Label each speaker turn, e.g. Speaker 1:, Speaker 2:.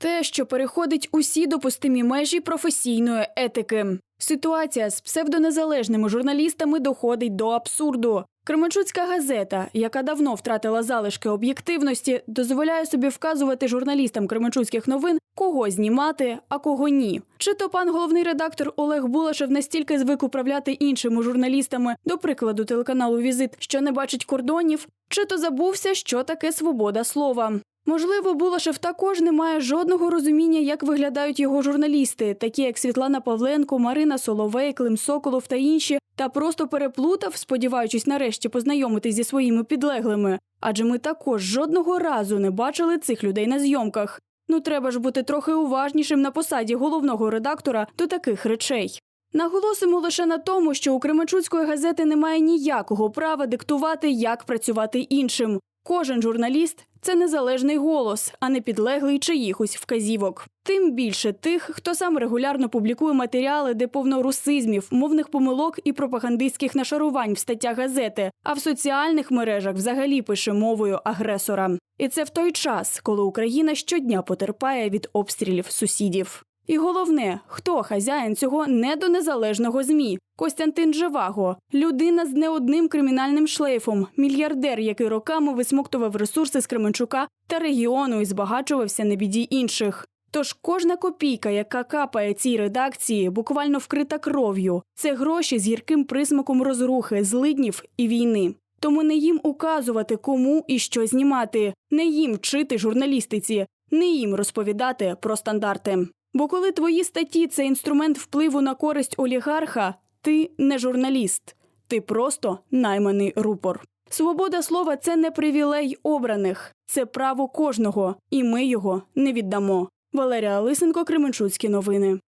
Speaker 1: Те, що переходить усі допустимі межі професійної етики. Ситуація з псевдонезалежними журналістами доходить до абсурду. Кременчуцька газета, яка давно втратила залишки об'єктивності, дозволяє собі вказувати журналістам Кременчуцьких новин, кого знімати, а кого ні. Чи то пан головний редактор Олег Булашев настільки звик управляти іншими журналістами, до прикладу телеканалу Візит, що не бачить кордонів, чи то забувся, що таке свобода слова. Можливо, Булашев також не має жодного розуміння, як виглядають його журналісти, такі як Світлана Павленко, Марина Соловей, Клим Соколов та інші, та просто переплутав, сподіваючись нарешті познайомитись зі своїми підлеглими. Адже ми також жодного разу не бачили цих людей на зйомках. Ну треба ж бути трохи уважнішим на посаді головного редактора до таких речей. Наголосимо лише на тому, що у Кременчуцької газети немає ніякого права диктувати, як працювати іншим. Кожен журналіст це незалежний голос, а не підлеглий чиїхось вказівок. Тим більше тих, хто сам регулярно публікує матеріали, де повно русизмів, мовних помилок і пропагандистських нашарувань в статтях газети, а в соціальних мережах взагалі пише мовою агресора. І це в той час, коли Україна щодня потерпає від обстрілів сусідів. І головне, хто хазяїн цього недонезалежного змі? Костянтин Живаго, людина з не одним кримінальним шлейфом, мільярдер, який роками висмоктував ресурси з Кременчука та регіону і збагачувався на біді інших. Тож кожна копійка, яка капає цій редакції, буквально вкрита кров'ю. Це гроші з гірким присмаком розрухи, злиднів і війни. Тому не їм указувати, кому і що знімати, не їм вчити журналістиці, не їм розповідати про стандарти. Бо коли твої статті це інструмент впливу на користь олігарха, ти не журналіст, ти просто найманий рупор. Свобода слова це не привілей обраних, це право кожного, і ми його не віддамо. Валерія Лисенко, Кременчуцькі новини.